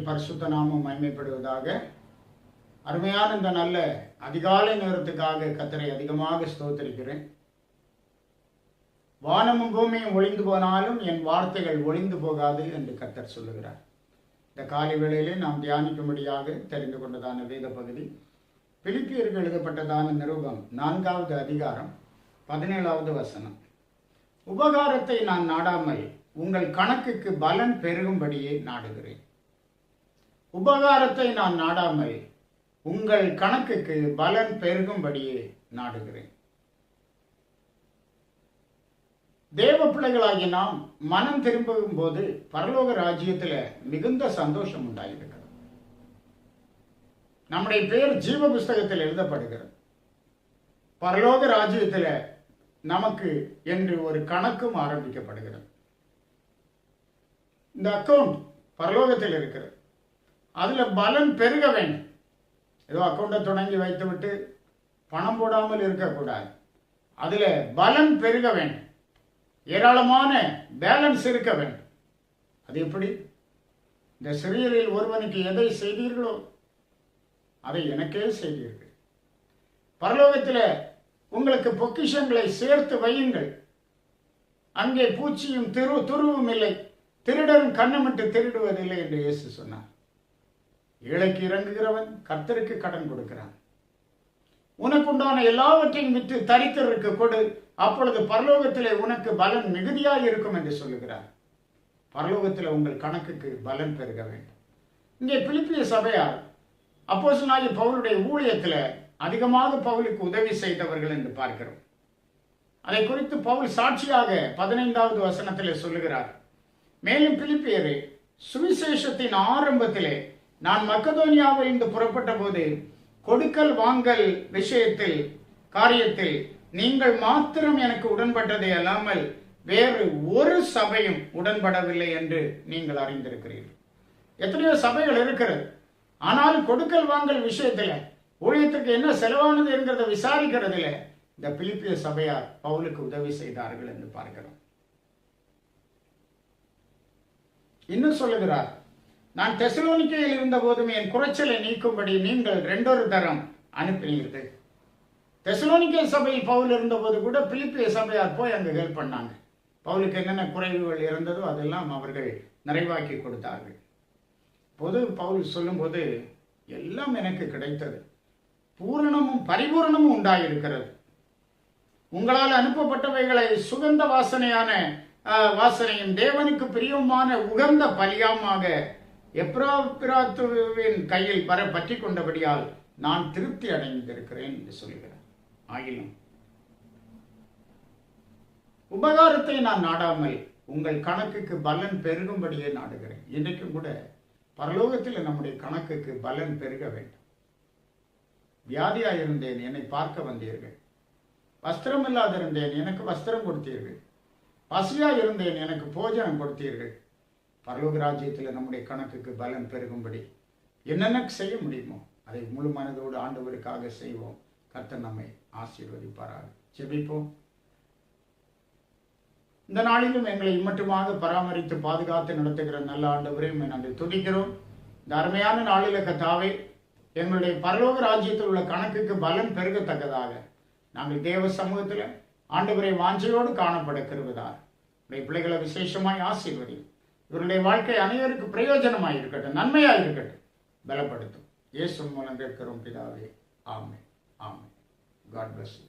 பரிசுத்த நாமம் மகிமைப்படுவதாக. அருமையான இந்த நல்ல அதிகாலை நேரத்துக்காக கத்தரை அதிகமாக ஸ்தோத்திருக்கிறேன். வானமும் பூமியும் ஒளிந்து போனாலும் என் வார்த்தைகள் ஒளிந்து போகாது என்று கத்தர் சொல்லுகிறார். இந்த காலை வேளையிலே நாம் தியானிக்கும்படியாக தெரிந்து கொண்டதான வேத பகுதி. பிலிப்பியருக்கு எழுதப்பட்டதான நிருபம் நான்காவது அதிகாரம் பதினேழாவது வசனம். உபகாரத்தை நான் நாடாமல் உங்கள் கணக்குக்கு பலன் பெருகும்படியே நாடுகிறேன். உபகாரத்தை நான் நாடாமல் உங்கள் கணக்குக்கு பலன் பெருகும்படியே நாடுகிறேன். தேவ பிள்ளைகளாகிய நாம் மனம் திரும்பும் போது பரலோக ராஜ்யத்தில் மிகுந்த சந்தோஷம் உண்டாயிருக்கிறது. நம்முடைய பேர் ஜீவ புஸ்தகத்தில் எழுதப்படுகிறது. பரலோக ராஜ்யத்தில் நமக்கு என்று ஒரு கணக்கும் ஆரம்பிக்கப்படுகிறது. இந்த அக்கௌண்ட் பரலோகத்தில் இருக்கிறது. அதில் பலன் பெருக வேண்டும். ஏதோ அக்கௌண்ட்டை தொடங்கி வைத்துவிட்டு பணம் போடாமல் இருக்கக்கூடாது. அதில் பலன் பெருக வேண்டும். ஏராளமான பேலன்ஸ் இருக்க வேண்டும். அது எப்படி? இந்த சிறியரில் ஒருவனுக்கு எதை செய்தீர்களோ அதை எனக்கே செய்தீர்கள். பரலோகத்தில் உங்களுக்கு பொக்கிஷங்களை சேர்த்து வையுங்கள். அங்கே பூச்சியும் திரு துருவும் இல்லை. திருடரும் கண்ணமிட்டு திருடுவதில்லை என்று இயேசு சொன்னார். ஏழைக்கு இறங்குகிறவன் கர்த்தருக்கு கடன் கொடுக்கிறான். உனக்குண்டான எல்லாவற்றையும் விற்று தரித்திற்கு கொடு. அப்பொழுது பரலோகத்திலே உனக்கு பலன் மிகுதியாக இருக்கும் என்று சொல்லுகிறார். பரலோகத்தில் உங்கள் கணக்குக்கு பலன் பெருக வேண்டும். இங்கே பிலிப்பிய சபையார் அப்போசனாகி பவுலுடைய ஊழியத்தில் அதிகமாக பவுலுக்கு உதவி செய்தவர்கள் என்று பார்க்கிறோம். அதை குறித்து பவுல் சாட்சியாக பதினைந்தாவது வசனத்தில் சொல்லுகிறார். மேலும் பிலிப்பியரே சுவிசேஷத்தின் ஆரம்பத்திலே நான் மக்கதோனியாவில் இருந்து புறப்பட்ட போது கொடுக்கல் வாங்கல் விஷயத்தில் காரியத்தில் நீங்கள் மாத்திரம் எனக்கு உடன்பட்டதை அல்லாமல் வேறு ஒரு சபையும் உடன்படவில்லை என்று நீங்கள் அறிந்திருக்கிறீர்கள். எத்தனையோ சபைகள் இருக்கிறது. ஆனால் கொடுக்கல் வாங்கல் விஷயத்தில் ஊழியத்துக்கு என்ன செலவானது என்கிறத விசாரிக்கிறதுல இந்த பிலிப்பிய சபையார் பவுலுக்கு உதவி செய்தார்கள் என்று பார்க்கிறோம். இன்னும் சொல்லுகிறார். நான் தெசலோனிக்கையில் இருந்த போதும் என் குறைச்சலை நீக்கும்படி நீங்கள் ரெண்டொரு தரம் அனுப்பினீர்கள். தெசலோனிக்கை சபையில் பவுல் இருந்தபோது கூட பிலிப்பிய சபையார் போய் அங்கே ஹெல்ப் பண்ணாங்க. பவுலுக்கு என்னென்ன குறைவுகள் இருந்ததோ அதெல்லாம் அவர்கள் நிறைவாக்கி கொடுத்தார்கள். பொது பவுல் சொல்லும்போது எல்லாம் எனக்கு கிடைத்தது. பூரணமும் பரிபூரணமும் உண்டாயிருக்கிறது. உங்களால் அனுப்பப்பட்டவைகளை சுகந்த வாசனையான வாசனையும் தேவனுக்கு பிரியமான உகந்த பலியாமாக எப்ராபிராத்துவின் கையில் வர பற்றி கொண்டபடியால் நான் திருப்தி அடைந்திருக்கிறேன் என்று சொல்கிறார். ஆகிலும் உபகாரத்தை நான் நாடாமல் உங்கள் கணக்குக்கு பலன் பெருகும்படியே நாடுகிறேன். இன்றைக்கும் கூட பரலோகத்தில் நம்முடைய கணக்குக்கு பலன் பெருக வேண்டும். வியாதியாக இருந்தேன் என்னை பார்க்க வந்தீர்கள். வஸ்திரம் இல்லாதிருந்தேன் எனக்கு வஸ்திரம் கொடுத்தீர்கள். பசியாக இருந்தேன் எனக்கு போஜனம் கொடுத்தீர்கள். பரலோக ராஜ்யத்தில் நம்முடைய கணக்குக்கு பலன் பெருகும்படி என்னென்ன செய்ய முடியுமோ அதை முழு மனதோடு ஆண்டவருக்காக செய்வோம். கர்த்தர் நம்மை ஆசீர்வதிப்பாராக. ஜெபிப்போம். இந்த நாளிலும் எங்களை இம்மட்டுமாக பராமரித்து பாதுகாத்து நடத்துகிற நல்ல ஆண்டவரையும் நாங்கள் துதிக்கிறோம். இந்த அருமையான நாளில கத்தாவை எங்களுடைய பரலோக ராஜ்யத்தில் உள்ள கணக்குக்கு பலன் பெருகத்தக்கதாக நாங்கள் தேவ சமூகத்தில் ஆண்டவரை வாஞ்சையோடு காணப்பட கருவதார் உடைய பிள்ளைகளை விசேஷமாய் ஆசீர்வதி இவருடைய வாழ்க்கை அனைவருக்கு பிரயோஜனமாக இருக்கட்டும் நன்மையாக இருக்கட்டும். பலப்படுத்தும். இயேசு மூலம் கேட்கிறோம் பிதாவே. ஆமே ஆமே காட் பிளஸ் யூ